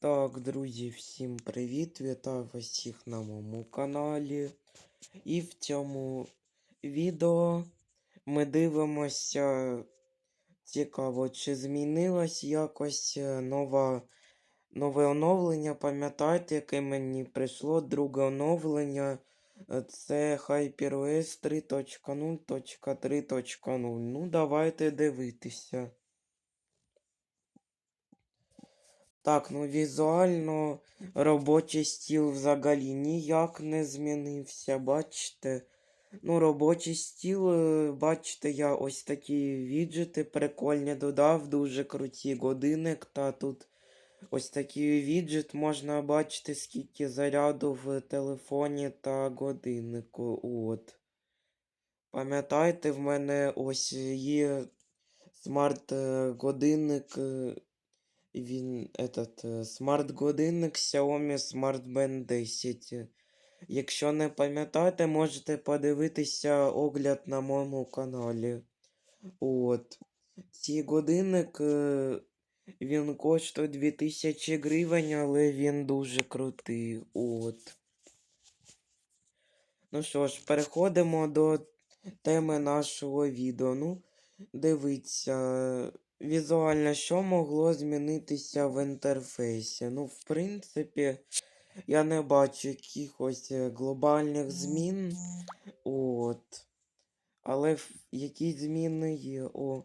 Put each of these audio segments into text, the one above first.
Так, друзі, всім привіт! Вітаю вас всіх на моєму каналі. І в цьому відео ми дивимося цікаво, чи змінилось якось е, нова, нове оновлення. Пам'ятаєте, яке мені прийшло друге оновлення? Е, Це HyperOS 3.0.3.0. Ну, давайте дивитися. Так, ну візуально робочий стіл взагалі ніяк не змінився, бачите? Ну, робочий стіл, е, бачите, я ось такі віджити прикольні додав, дуже круті годинник, та тут ось такий віджит можна бачити, скільки заряду в телефоні та годиннику. От. Пам'ятаєте, в мене ось є смарт-годинник. Він этот смарт-годинник Xiaomi Smart Band 10. Якщо не пам'ятаєте, можете подивитися огляд на моєму каналі. От. Цей годинник е, він коштує 2000 гривень, але він дуже крутий. От. Ну що ж, переходимо до теми нашого відео. Ну, дивіться. Візуально, що могло змінитися в інтерфейсі? Ну, в принципі, я не бачу якихось е, глобальних змін. От. Але в- які зміни є? О,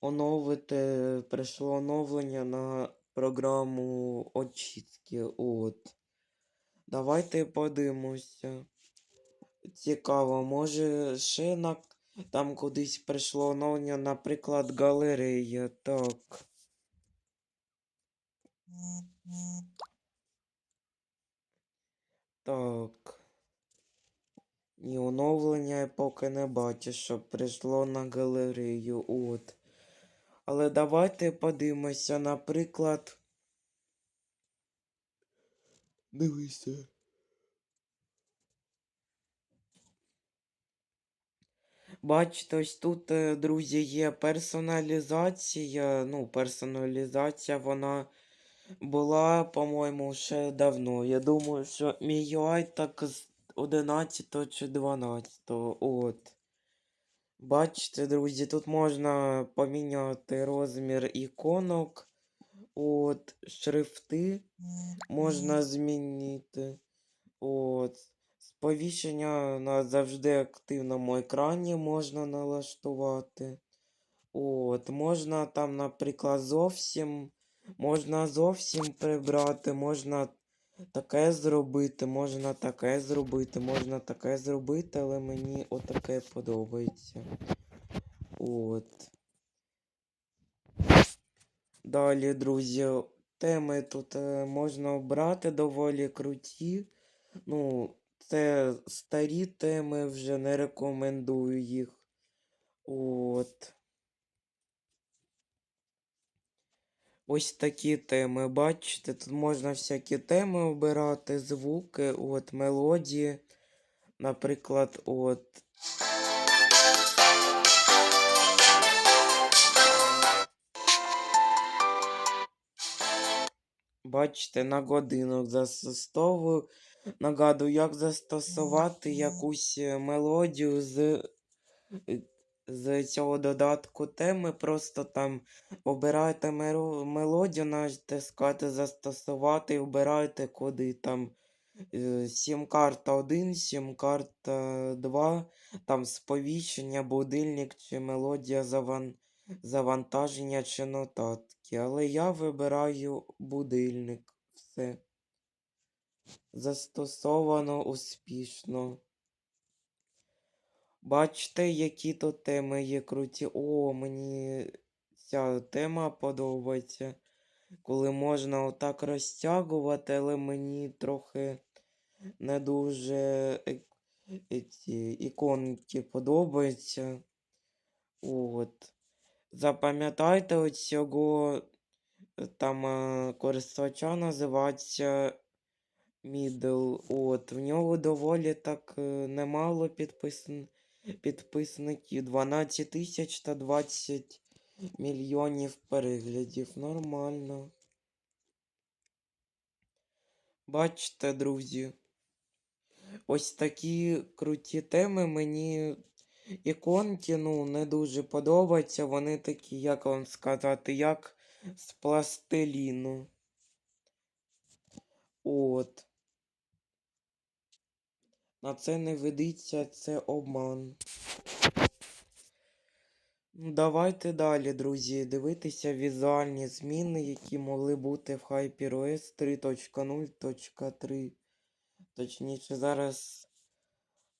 оновити, прийшло оновлення на програму очистки. От. Давайте подивимося. Цікаво, може ще на там кудись прийшло оновлення, наприклад, галерея. Так. Так. Ні, оновлення я поки не бачу, що прийшло на галерею. От. Але давайте подивимося, наприклад. Дивися. Бачите, ось тут, е, друзі, є персоналізація. Ну, персоналізація, вона була, по-моєму, ще давно. Я думаю, що мій UI так з 11 чи 12. От. Бачите, друзі, тут можна поміняти розмір іконок. От, шрифти можна змінити. От. Сповіщення на завжди активному екрані можна налаштувати. От, можна там, наприклад, зовсім. Можна зовсім прибрати, можна таке зробити, можна таке зробити, можна таке зробити, але мені отаке подобається. От. Далі, друзі, теми тут е, можна обрати доволі круті. Ну, це старі теми, вже не рекомендую їх. От. Ось такі теми, бачите, тут можна всякі теми обирати, звуки, от, мелодії. Наприклад, от. Бачите, на годинок застосовую. Нагадую, як застосувати якусь е, мелодію з, е, з цього додатку теми. Просто там обираєте мелодію, натискаєте застосувати і обираєте коди там е, сім-карта 1, сім-карта 2, там сповіщення, будильник чи мелодія заван... завантаження чи нотатки. Але я вибираю будильник. Все. Застосовано успішно. Бачите, які тут теми є круті. О, мені ця тема подобається. Коли можна отак розтягувати, але мені трохи не дуже ці іконки подобаються. От. Запам'ятайте оцього е, там е, користувача називається Middle. От. В нього доволі так е, немало підписн... підписників. 12 тисяч та 20 мільйонів переглядів. Нормально. Бачите, друзі. Ось такі круті теми мені іконки, ну, не дуже подобаються. Вони такі, як вам сказати, як з пластиліну. От. На це не ведеться, це обман. Ну, Давайте далі, друзі, дивитися візуальні зміни, які могли бути в HyperOS 3.0.3. Точніше, зараз.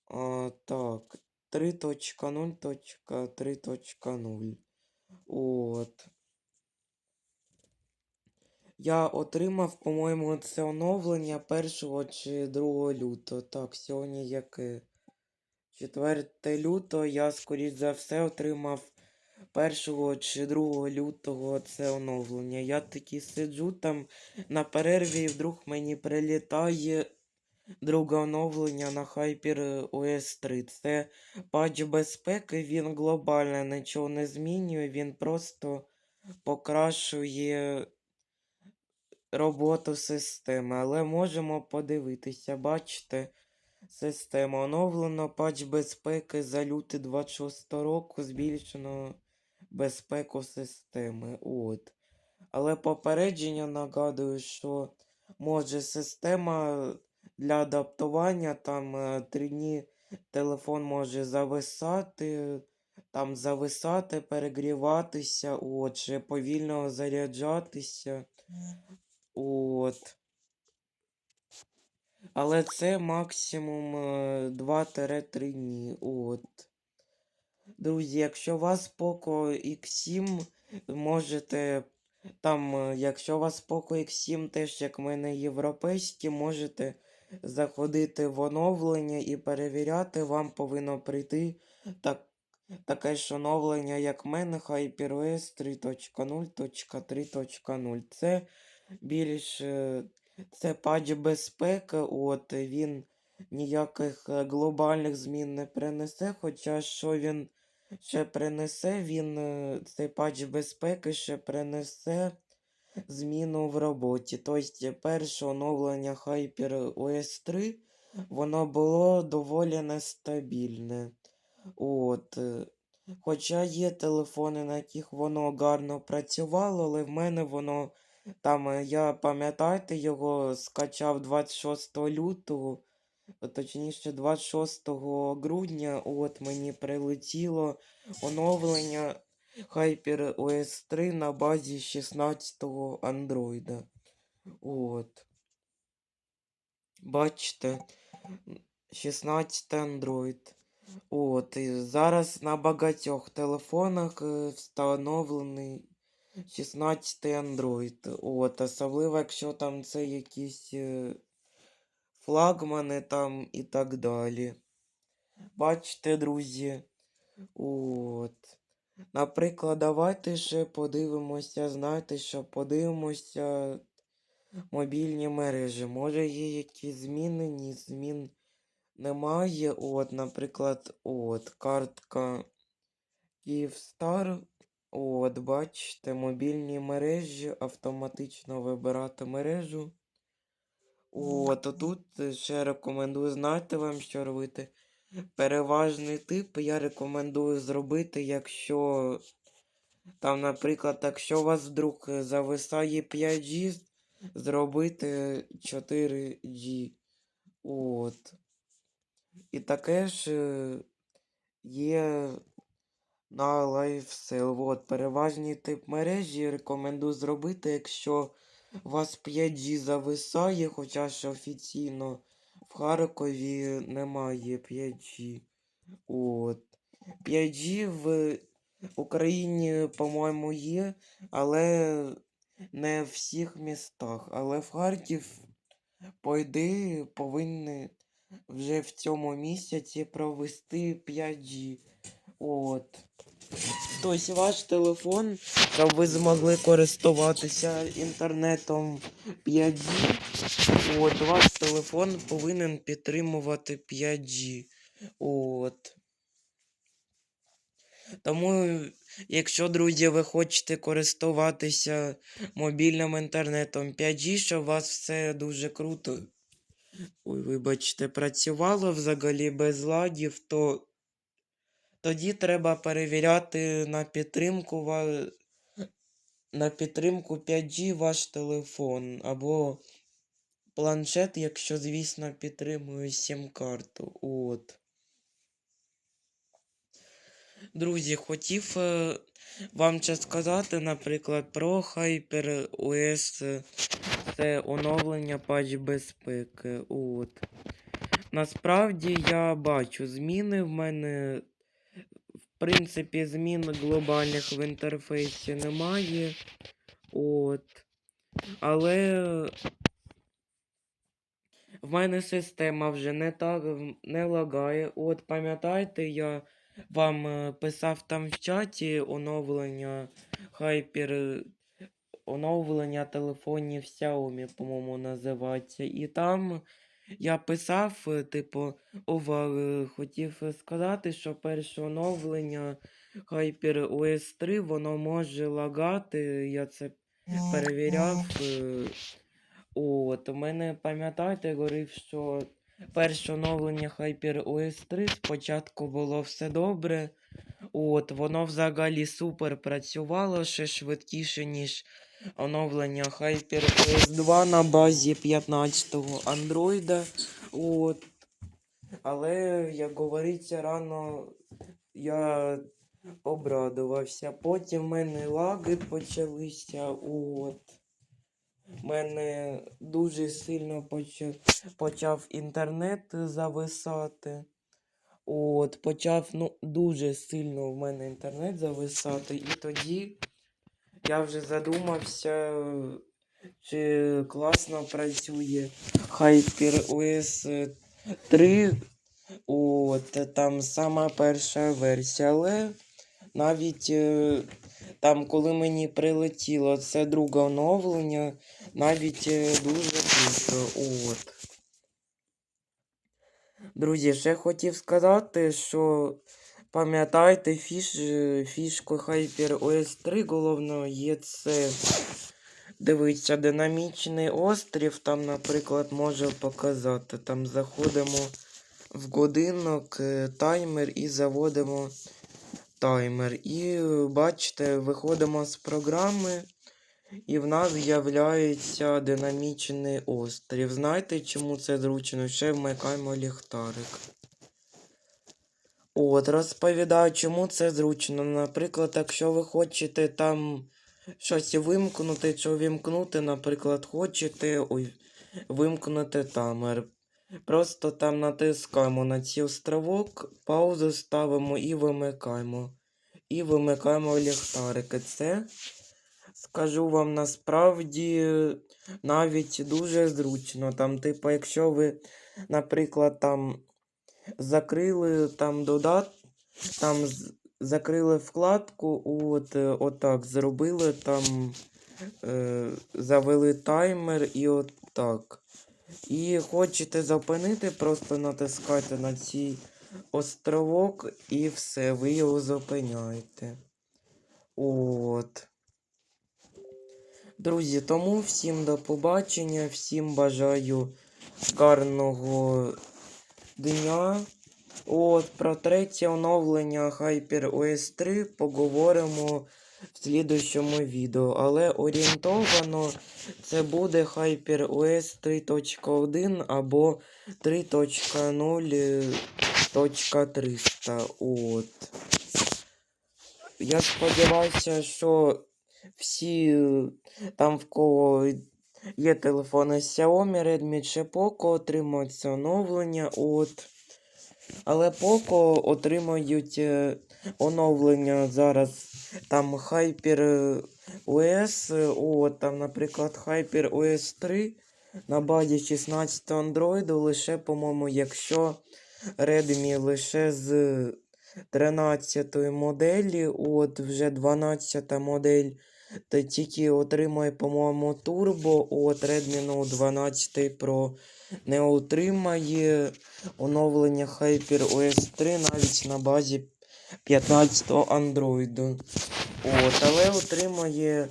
А, так. 3.0.3.0. От. Я отримав, по-моєму, це оновлення 1 чи 2 лютого. Так, сьогодні яке? 4 лютого я, скоріш за все, отримав 1 чи 2 лютого це оновлення. Я таки сиджу там на перерві, і вдруг мені прилітає друге оновлення на Hyper OS 3. Це патч безпеки, він глобально нічого не змінює, він просто покращує роботу системи. Але можемо подивитися, бачите, система оновлено, патч безпеки за лютий 26 року збільшено безпеку системи. От. Але попередження нагадую, що може система для адаптування там е, три дні телефон може зависати, там зависати, перегріватися, от, ще повільно заряджатися. От. Але це максимум е, 2-3 дні. От. Друзі, якщо у вас Poco X7, можете. Там, е, якщо у вас Poco X7 теж, як мене європейські, можете заходити в оновлення і перевіряти, вам повинно прийти так, таке ж оновлення, як в мене, HyperOS 3.0.3.0. Це більш е, це патч безпеки, от він ніяких е, глобальних змін не принесе, хоча що він ще принесе, він е, цей патч безпеки ще принесе зміну в роботі. Тобто перше оновлення Hyper OS 3, воно було доволі нестабільне. От. Хоча є телефони, на яких воно гарно працювало, але в мене воно там, е, я пам'ятаєте, його скачав 26 лютого, точніше 26 грудня, от мені прилетіло оновлення Hyper OS 3 на базі 16 Android. От. Бачите, 16 Android. От, і зараз на багатьох телефонах е, встановлений 16 Android. От, особливо, якщо там це якісь е, флагмани там і так далі. Бачите, друзі. От. Наприклад, давайте ще подивимося, знаєте, що подивимося мобільні мережі. Може є якісь зміни, ні, змін немає. От, наприклад, от, картка Kyivstar. От, бачите, мобільні мережі, автоматично вибирати мережу. От, а тут ще рекомендую, знаєте вам, що робити? Переважний тип я рекомендую зробити, якщо там, наприклад, якщо у вас вдруг зависає 5G, зробити 4G. От. І таке ж е, є на LifeSell. От, переважний тип мережі рекомендую зробити, якщо у вас 5G зависає, хоча ж офіційно в Харкові немає 5G. От. 5G в Україні, по-моєму, є, але не в всіх містах. Але в Харків, по ідеї, повинні вже в цьому місяці провести 5G. От. Тобто ваш телефон, щоб ви змогли користуватися інтернетом 5G. От, ваш телефон повинен підтримувати 5G. От. Тому Якщо, друзі, ви хочете користуватися мобільним інтернетом 5G, що у вас все дуже круто. Ой, вибачте, працювало взагалі без лагів, то тоді треба перевіряти на підтримку на підтримку 5G ваш телефон або планшет, якщо, звісно, підтримує сім-карту. От. Друзі, хотів е, вам ще сказати, наприклад, про HyperOS. Це оновлення патч безпеки. От. Насправді я бачу зміни в мене. В принципі, змін глобальних в інтерфейсі немає. От. Але в мене система вже не так не лагає. От пам'ятаєте, я вам е, писав там в чаті оновлення Hyper. Оновлення телефонів Xiaomi, по-моєму, називається. І там я писав, е, типу, ова, е, хотів е, сказати, що перше оновлення Hyper OS 3, воно може лагати. Я це перевіряв. От, у мене, пам'ятаєте, говорив, що перше оновлення Hyper OS 3 спочатку було все добре. От, воно взагалі супер працювало, ще швидкіше, ніж оновлення Hyper OS 2 на базі 15-го Android. От. Але, як говориться, рано я обрадувався. Потім в мене лаги почалися. От. Мене дуже сильно почав, почав інтернет зависати. От, почав ну, дуже сильно в мене інтернет зависати. І тоді я вже задумався, чи класно працює HyperOS 3. От, там сама перша версія, але навіть е, там, коли мені прилетіло це друге оновлення, навіть е, дуже. От. Друзі, ще хотів сказати, що пам'ятайте фіш, фішку HyperOS 3 головно є це. Дивіться, динамічний острів, там, наприклад, може показати. Там заходимо в годинок, е, таймер і заводимо таймер. І бачите, виходимо з програми, і в нас з'являється динамічний острів. Знаєте, чому це зручно? Ще вмикаємо ліхтарик. От, розповідаю, чому це зручно. Наприклад, якщо ви хочете там щось вимкнути, чи вимкнути, наприклад, хочете ой, вимкнути таймер. Просто там натискаємо на цей островок, паузу ставимо і вимикаємо. І вимикаємо ліхтарики. Це, скажу вам, насправді навіть дуже зручно. Там, типу, якщо ви, наприклад, там закрили там додат, там закрили вкладку, от, е, отак зробили там, е, завели таймер і от так. І хочете зупинити, просто натискайте на цей островок і все, ви його зупиняєте. От. Друзі, тому всім до побачення, всім бажаю гарного дня. От, про третє оновлення HyperOS 3 поговоримо в слідущому відео, але орієнтовано це буде HyperOS 3.1 або 3.0.300. От. Я сподіваюся, що всі там в кого є телефони Xiaomi, Redmi чи Poco отримують оновлення. От. Але Poco отримають е, оновлення зараз там Hyper е, OS, е, от, там, наприклад, Hyper OS 3 на базі 16 Android лише, по-моєму, якщо Redmi лише з 13 моделі, от вже 12 модель, то тільки отримує, по-моєму, Turbo, от Redmi 12 Pro не отримає оновлення HyperOS 3 навіть на базі 15-го Android. От, але отримає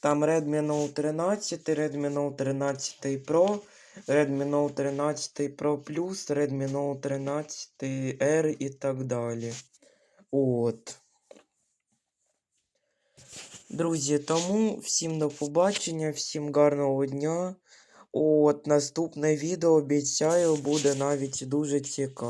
там Redmi Note 13, Redmi Note 13 Pro, Redmi Note 13 Pro Plus, Redmi Note 13 R і так далі. От. Друзі, тому всім до побачення, всім гарного дня. От, наступне відео обіцяю буде навіть дуже цікаве.